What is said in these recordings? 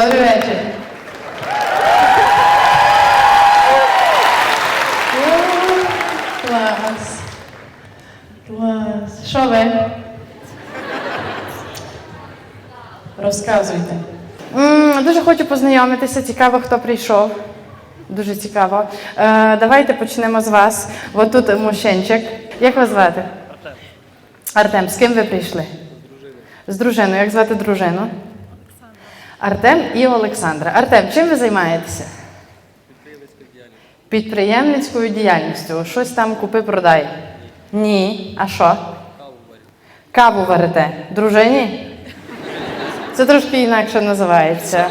Добрий вечір. Клас. Клас. Що ви? Розказуйте. М, Дуже хочу познайомитися. Цікаво, хто прийшов. Дуже цікаво. Е, давайте почнемо з вас. От тут мужчинчик. Як вас звати? Артем. Артем, з ким ви прийшли? З дружиною. Як звати дружину? Артем і Олександра. Артем, чим ви займаєтеся? Підприємницькою діяльністю. Щось там купи-продай. Ні. А що? Каву варите. Дружині? Це трошки інакше називається.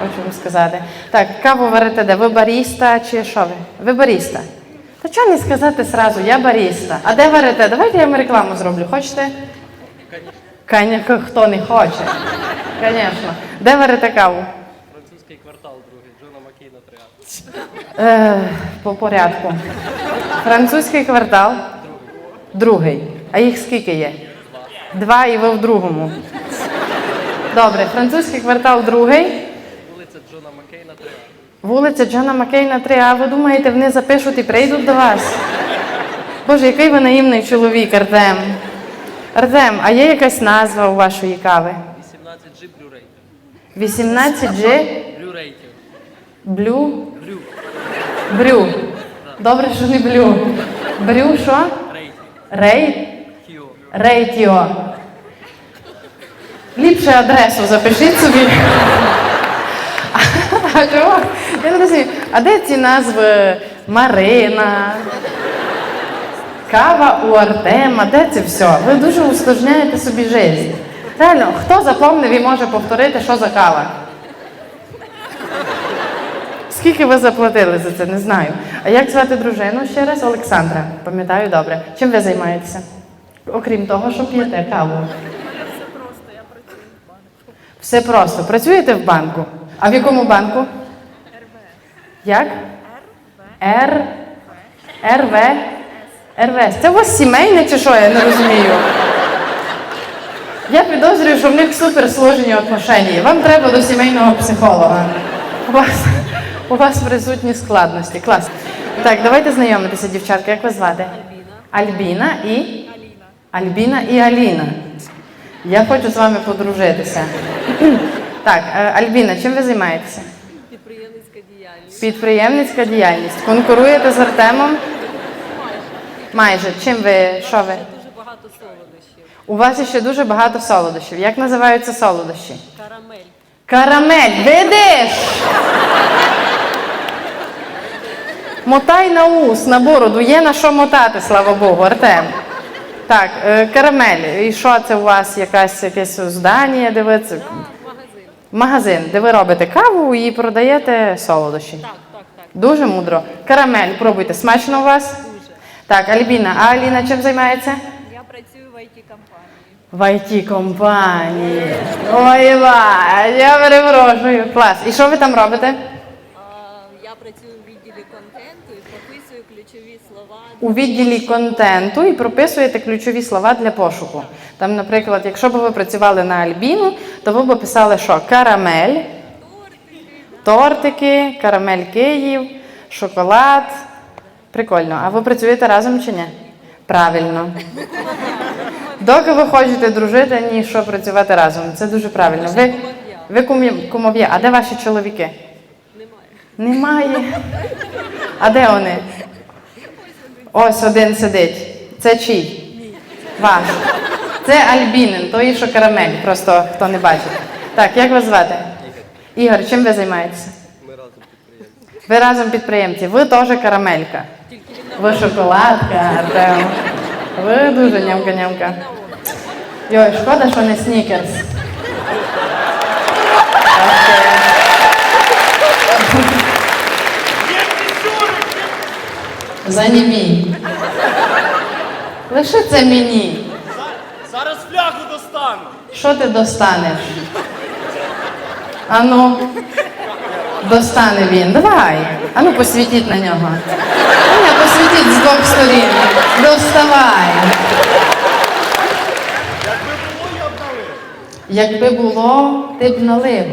Хочу вам сказати. Так, каву варите де? Ви баріста чи що ви? Ви баріста. Та чого не сказати сразу, я баріста. А де варите? Давайте я вам рекламу зроблю. Хочете? Конечно, хто не хоче. Звісно. Де варите каву? Французький квартал другий, Джона Маккейна 3 Е, по порядку. Французький квартал. Другий. А їх скільки є? Два і ви в другому. Добре, французький квартал другий. Вулиця Джона Маккейна 3 Вулиця Джона Маккейна 3, а ви думаєте, вони запишуть і прийдуть до вас? Боже, який ви наївний чоловік, Артем. Артем, а є якась назва у вашої кави? 18G Blue Rated. 18G Blue Rated. Блю. Брю. Добре, що не блю. Брю що? Рей. Рейтіо. Ліпше адресу запишіть собі. А чого? Я не розумію. А де ці назви Марина? Кава у Артема, де це все? Ви дуже ускладняєте собі життя. Реально, хто запомнив і може повторити, що за кава? Скільки ви заплатили за це, не знаю. А як звати дружину ще раз? Олександра. Пам'ятаю добре. Чим ви займаєтеся? Окрім того, що п'єте каву. Все просто, я працюю в банку. Все просто. Працюєте в банку? А в якому банку? РВ. Як? РВ. РВ. РВ. Це у вас сімейне чи що? Я не розумію. Я підозрюю, що в них суперсложені отношення. Вам треба до сімейного психолога. У вас, у вас присутні складності. Клас. Так, давайте знайомитися, дівчатка. Як вас звати? Альбіна. Альбіна і? Альбіна і Аліна. Я хочу з вами подружитися. Так, е, Альбіна, чим ви займаєтеся? Підприємницька діяльність. Підприємницька діяльність. Конкуруєте з Артемом? Майже. Чим ви? Що ви? У вас ще дуже багато солодощів. Як називаються солодощі? Карамель. Карамель, видиш? Мотай на ус, на бороду, є на що мотати, слава Богу, Артем. Так, е, карамель. І що це у вас? Якась якесь здання, де ви це? Магазин. Магазин, де ви робите каву і продаєте солодощі. Так, так, так. Дуже мудро. Карамель, пробуйте. Смачно у вас? Дуже. Так, Альбіна, а Аліна чим займається? В IT-компанії. Ой, ва, я перепрошую. Клас. І що ви там робите? Я працюю в відділі контенту і прописую ключові слова. У відділі контенту і прописуєте ключові слова для пошуку. Там, наприклад, якщо б ви працювали на Альбіну, то ви б писали, що карамель, тортики, карамель Київ, шоколад. Прикольно. А ви працюєте разом чи ні? Правильно. Доки ви хочете дружити, ні, що працювати разом. Це дуже правильно. Ви, ви кумі- кумов'є. А де ваші чоловіки? Немає. Немає. А де вони? Ось один сидить. Це чий? Ваш. Це Альбінин, той, що карамель, просто хто не бачить. Так, як вас звати? Ігор, чим ви займаєтеся? Ми разом підприємці. Ви разом підприємці, ви теж карамелька. Ви шоколадка, Артем. Ви дуже нямка-нямка. Йой, шкода, що не снікерс. Занімій. Лише це мені. Зараз флягу достану! Що ти достанеш? Ану, достане він. Давай. Ану, посвітіть на нього. З двох сторін. Доставай. Якби було, ти б налив.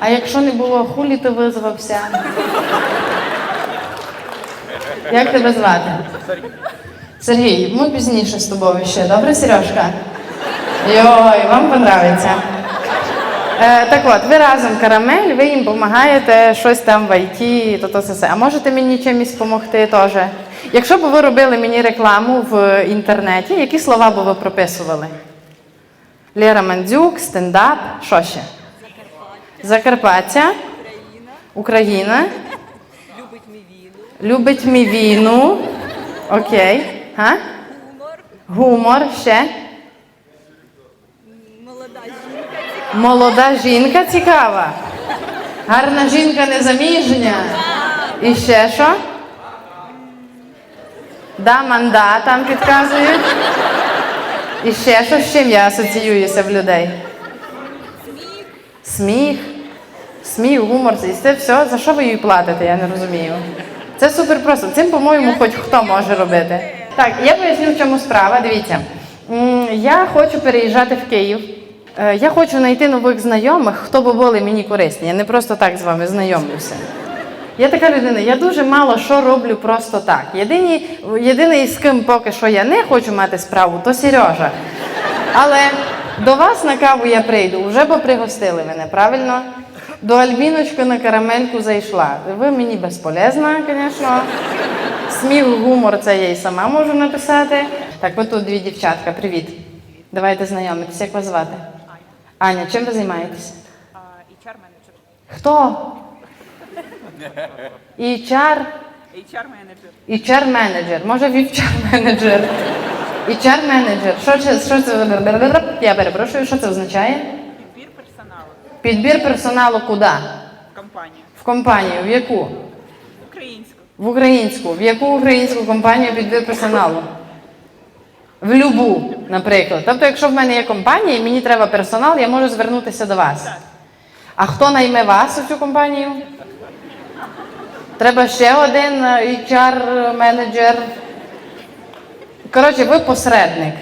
А якщо не було, хулі ти визвався? Як тебе звати? Сергій, ми пізніше з тобою ще. Добре, Сережка? Йой, вам понравиться. Е, так от, ви разом карамель, ви їм допомагаєте щось там в ІТ, то то все. все. А можете мені чимось допомогти теж? Якщо б ви робили мені рекламу в інтернеті, які слова б ви прописували? Лера Мандзюк, стендап, що ще? Закарпаття, Україна любить мівіну, любить мівіну. Окей. Гумор, Гумор ще. м, молода жінка. Молода жінка цікава. Гарна жінка незаміжня. І ще що? Да, манда там підказують. І ще що з чим я асоціююся в людей? Сміх. Сміх, гумор, це це все. За що ви їй платите? Я не розумію. Це супер просто. Цим, по-моєму, хоч хто може робити. Так, я поясню, в чому справа. Дивіться. Я хочу переїжджати в Київ. Е, Я хочу знайти нових знайомих, хто би були мені корисні. Я не просто так з вами знайомлюся. Я така людина, я дуже мало що роблю просто так. Єдині, єдиний, з ким поки що я не хочу мати справу, то Сережа. Але до вас на каву я прийду, вже бо пригостили мене, правильно? До Альбіночки на карамельку зайшла. Ви мені безполезна, звісно. Сміх, гумор, це я і сама можу написати. Так, ви тут дві дівчатка, привіт. Давайте знайомитися, як вас звати? Аня, чим ви займаєтесь? HR-менеджер. Хто? HR, HR-менеджер. HR менеджер, може вівчар менеджер. HR менеджер. Що це, що це? Я перепрошую, що це означає? Підбір персоналу. Підбір персоналу куди? в Компанія. В компанію. В яку? В Українську. В українську. В яку українську компанію підбір персоналу? В любу, наприклад. Тобто, якщо в мене є компанія і мені треба персонал, я можу звернутися до вас. А хто найме вас у цю компанію? Треба ще один е, HR-менеджер. Коротше, ви посередник.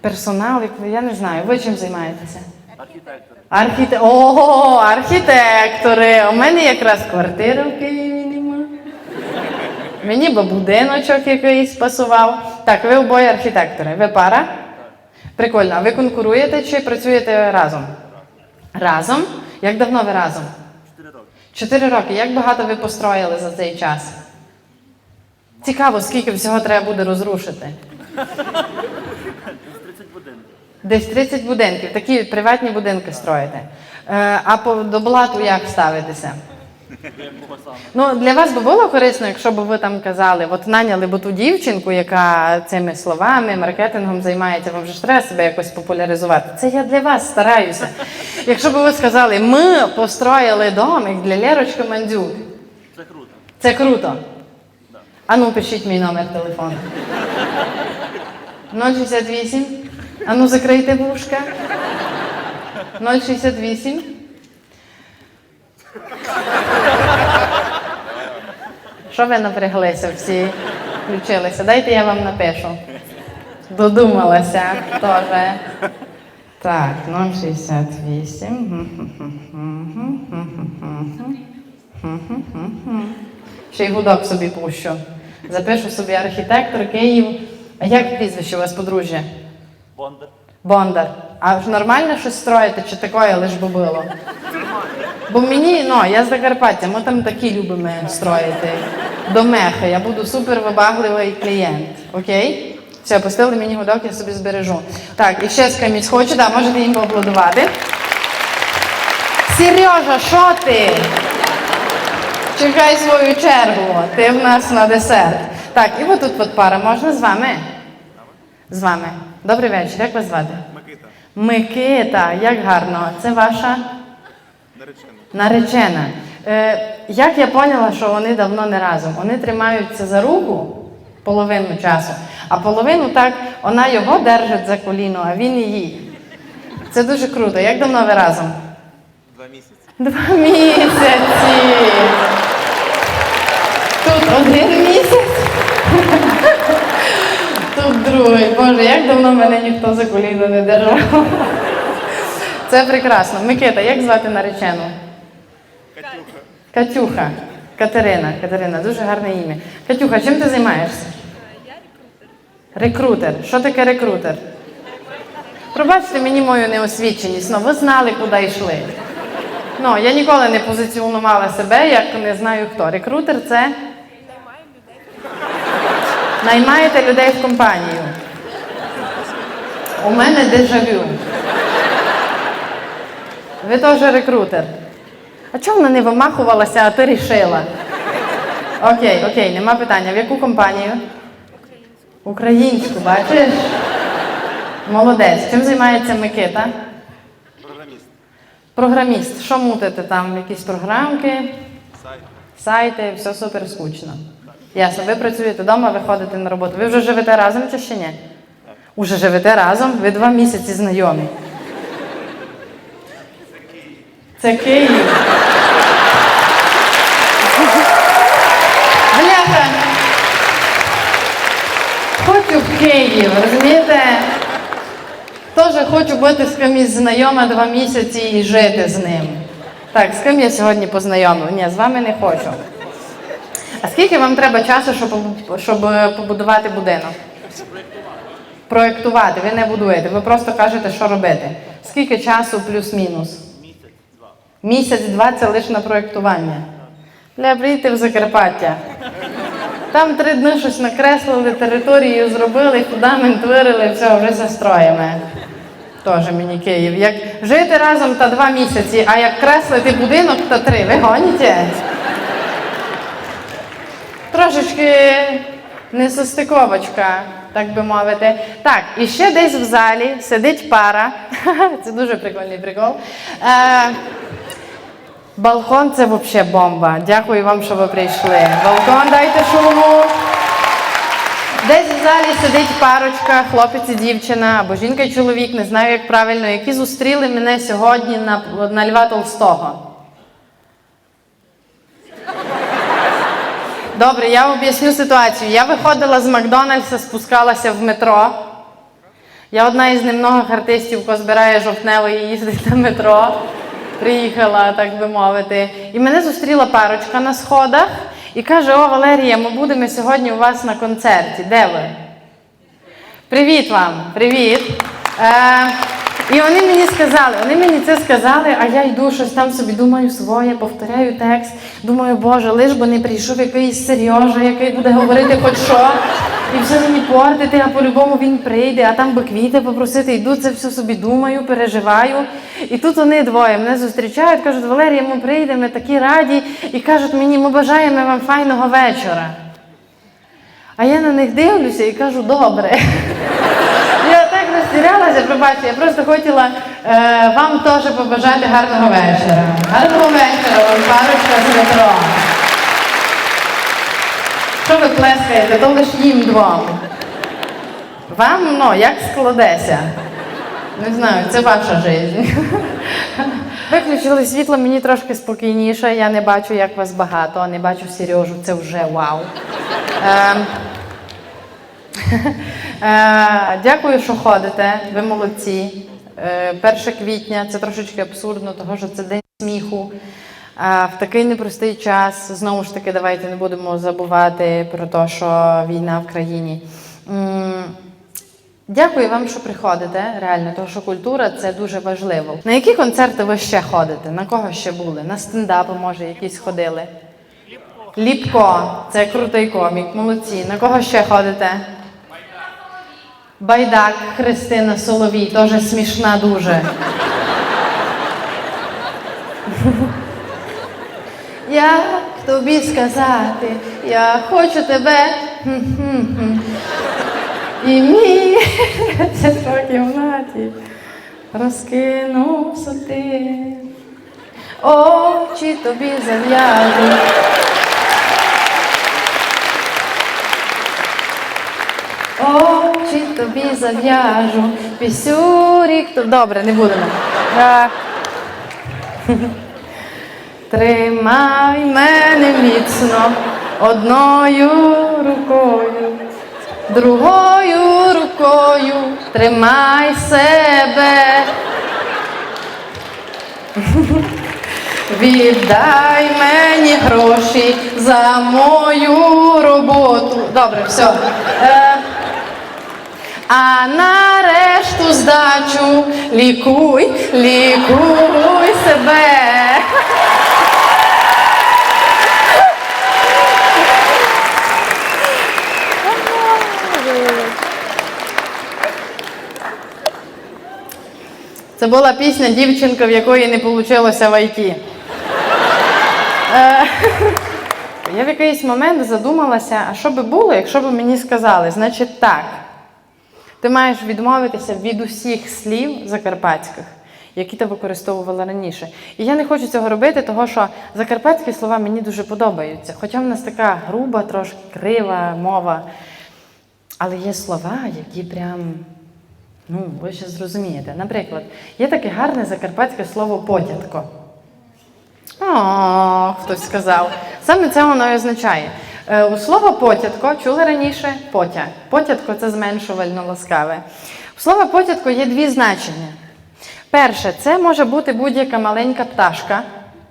Персонал, я не знаю, ви чим займаєтеся? Архітектор. Архіте... Ого, архітектори. У мене якраз квартири в Києві нема. Мені би будиночок якийсь пасував. Так, ви обоє архітектори. Ви пара? Прикольно. А ви конкуруєте чи працюєте разом? Разом? Як давно ви разом? Чотири роки. Чотири роки. Як багато ви построїли за цей час? Цікаво, скільки всього треба буде розрушити. Десь 30 будинків. Десь 30 будинків, такі приватні будинки строїте. Е, а по до блату як ставитеся? Ну, для вас би було корисно, якщо б ви там казали, от наняли б ту дівчинку, яка цими словами, маркетингом займається, вам же ж треба себе якось популяризувати. Це я для вас стараюся. Якщо б ви сказали, ми построїли домик для Лерочки Мандзюк, Це круто. це круто. А ну, пишіть мій номер телефону. 068. А ну, закрийте вушка. 068. Що ви напряглися всі? Включилися? Дайте я вам напишу. Додумалася теж. Так, 068. Ще й гудок собі пущу. Запишу собі архітектор Київ. А як прізвище у вас подружжя? Бондар. Бондар. А ж нормально щось строїти, чи такое лиш би було? Бо мені, ну, я з Закарпаття, ми там такі любимо строїти. До мехи. Я буду супер вибагливий клієнт. Окей? Все, пустили мені гудок, я собі збережу. Так, і ще з кимось хочу, да, можете їм поаплодувати. Сережа, що ти? Чекай свою чергу, ти в нас на десерт. Так, і ви тут от пара, можна з вами? З вами. Добрий вечір, як вас звати? Микита. Микита, як гарно. Це ваша Наречена. Наречена. Е, як я поняла, що вони давно не разом. Вони тримаються за руку половину часу, а половину так вона його держить за коліно, а він її. Це дуже круто. Як давно ви разом? Два місяці. Два місяці. Тут один місяць. Тут другий. Боже, як давно мене ніхто за коліно не держав. Це прекрасно. Микита, як звати наречену? Катюха. Катерина. Катерина, дуже гарне ім'я. Катюха, чим ти займаєшся? Я рекрутер. Рекрутер. Що таке рекрутер? Пробачте мені мою неосвіченість, ну ви знали, куди йшли. Ну, я ніколи не позиціонувала себе, як не знаю хто. Рекрутер це. Наймаєте людей в компанію. У мене дежавю. Ви теж рекрутер. А чому вона не вимахувалася, а ти рішила? Окей, окей, нема питання. В яку компанію? Українську, бачиш? Молодець. Чим займається Микита? Програміст. Програміст. Що мутите там? Якісь програмки, Сайт. сайти, все супер скучно. Ясно, ви працюєте вдома, ви ходите на роботу. Ви вже живете разом чи ще ні? Уже живете разом, ви два місяці знайомі. Це Київ. Бляха. Хочу в Київ, розумієте? Теж хочу бути з кимось знайома два місяці і жити з ним. Так, з ким я сьогодні познайомлю? Ні, з вами не хочу. А скільки вам треба часу, щоб, щоб побудувати будинок? Проєктувати. Ви не будуєте, ви просто кажете, що робити. Скільки часу плюс-мінус? Місяць-два. Це лише на проєктування. Бля, приїдьте в Закарпаття. Там три дні щось накреслили, територію зробили, фундамент вирили, все, вже застроїме. Теж мені Київ. Як жити разом та два місяці, а як креслити будинок, то три. Ви гоніте? Трошечки несостиковочка, так би мовити. Так, і ще десь в залі сидить пара. Це дуже прикольний прикол. Балкон це взагалі бомба. Дякую вам, що ви прийшли. Балкон дайте шуму. Десь в залі сидить парочка, хлопець і дівчина, або жінка і чоловік, не знаю, як правильно, які зустріли мене сьогодні на, на Льва Толстого. Добре, я об'ясню ситуацію. Я виходила з Макдональдса, спускалася в метро. Я одна із немногих артистів, яка збирає жовтневий і їздить на метро. Приїхала, так би мовити. І мене зустріла парочка на сходах і каже: О, Валерія, ми будемо сьогодні у вас на концерті. Де ви? Привіт вам, привіт. Е, і вони мені сказали, вони мені це сказали, а я йду щось там собі думаю своє, повторяю текст. Думаю, Боже, лиш би не прийшов якийсь Сережа, який буде говорити хоч що, і все мені портити, а по-любому він прийде, а там би квіти попросити. Йду це все собі думаю, переживаю. І тут вони двоє мене зустрічають, кажуть, Валерія, ми прийдемо, такі раді, і кажуть мені, ми бажаємо вам файного вечора. А я на них дивлюся і кажу, добре. Я так пробачте, я просто хотіла е, вам теж побажати гарного вечора. Гарного вечора, вам парочка з метро. Що ви плескаєте, то лиш їм двом. Вам, ну, як складеся. Не знаю, це ваша життя. Виключили світло, мені трошки спокійніше. Я не бачу, як вас багато, не бачу Сережу, це вже вау. Е, Дякую, що ходите. Ви молодці. Е, 1 квітня це трошечки абсурдно, тому що це день сміху. В такий непростий час знову ж таки, давайте не будемо забувати про те, що війна в країні. Дякую вам, що приходите. Реально, тому що культура це дуже важливо. На які концерти ви ще ходите? На кого ще були? На стендапи, може, якісь ходили? Ліпко, це крутий комік, молодці. На кого ще ходите? Байдак, Христина Соловій, теж смішна дуже. Як тобі сказати, я хочу тебе. І мій це по кімнаті розкинувся ти. Очі тобі зав'яжу. Очі тобі зав'яжу, пісюрік. Добре, не будемо. Е, Тримай мене міцно одною рукою, другою рукою тримай себе. віддай мені гроші за мою роботу. Добре, все. А на решту здачу лікуй, лікуй себе. Це була пісня дівчинка, в якої не вийшло в ІТ. Е, Я в якийсь момент задумалася, а що би було, якщо б мені сказали, значить так, ти маєш відмовитися від усіх слів закарпатських, які ти використовувала раніше. І я не хочу цього робити, тому що закарпатські слова мені дуже подобаються. Хоча в нас така груба, трошки крива мова. Але є слова, які прям, ну, ви ще зрозумієте. Наприклад, є таке гарне закарпатське слово потятко. О, хтось сказав. Саме це воно і означає. Е, У слово потятко чули раніше потя. Потятко це зменшувально ласкаве. У слова потятко є дві значення. Перше, це може бути будь-яка маленька пташка,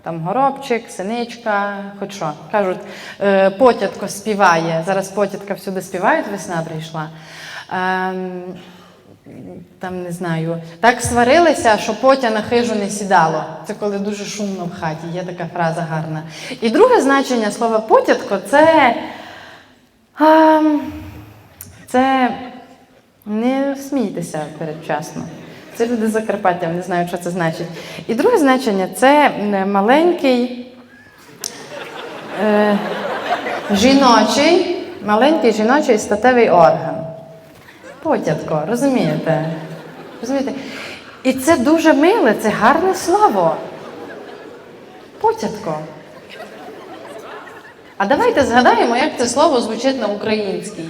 там горобчик, синичка, хоч що. Кажуть, е, потятко співає. Зараз потятка всюди співають, весна прийшла. Там не знаю, так сварилися, що потя на хижу не сідало. Це коли дуже шумно в хаті, є така фраза гарна. І друге значення слова потятко це. А, це не смійтеся передчасно. Це люди з Закарпаття, не знаю, що це значить. І друге значення це маленький е, жіночий, маленький жіночий статевий орган. Потятко, розумієте? Розумієте? І це дуже миле, це гарне слово. Потятко. А давайте згадаємо, як це слово звучить на українській.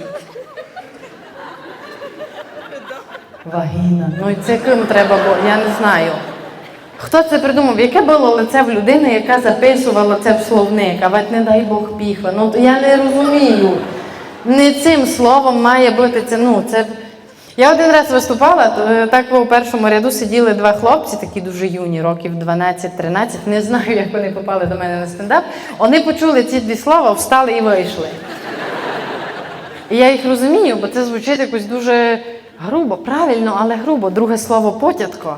Вагіна. Ну і це ким треба було, я не знаю. Хто це придумав? Яке було лице в людини, яка записувала це в словник, а ведь не дай Бог піхва. Ну я не розумію. Не цим словом має бути це. Ну, це... Я один раз виступала, е, так у першому ряду сиділи два хлопці, такі дуже юні, років 12-13. Не знаю, як вони попали до мене на стендап. Вони почули ці дві слова, встали і вийшли. І я їх розумію, бо це звучить якось дуже грубо, правильно, але грубо. Друге слово потятко.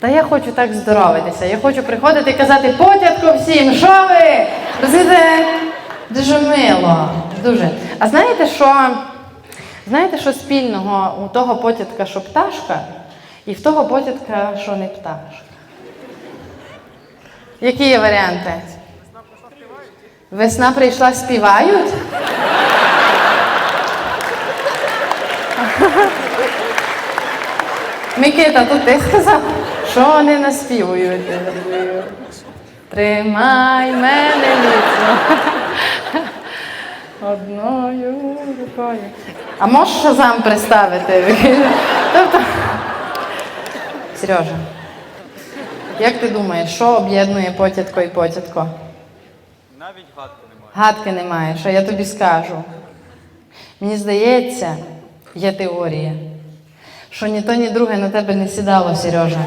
Та я хочу так здоровитися. Я хочу приходити і казати потятко всім, що ви? Розумієте? Дуже мило. Дуже. А знаєте, що? Знаєте, що спільного у того потятка, що пташка, і в того потятка, що не пташка? Які є варіанти? Весна прийшла, співають? Микита, тут ти сказав, що вони наспівують. Тримай мене міцно. Одною рукою. А можеш шазам представити? Тобто... Сережа, як ти думаєш, що об'єднує потятко і потятко? Навіть гадки немає. Гадки немає, що я тобі скажу. Мені здається, є теорія, що ні то, ні друге на тебе не сідало, Сережа.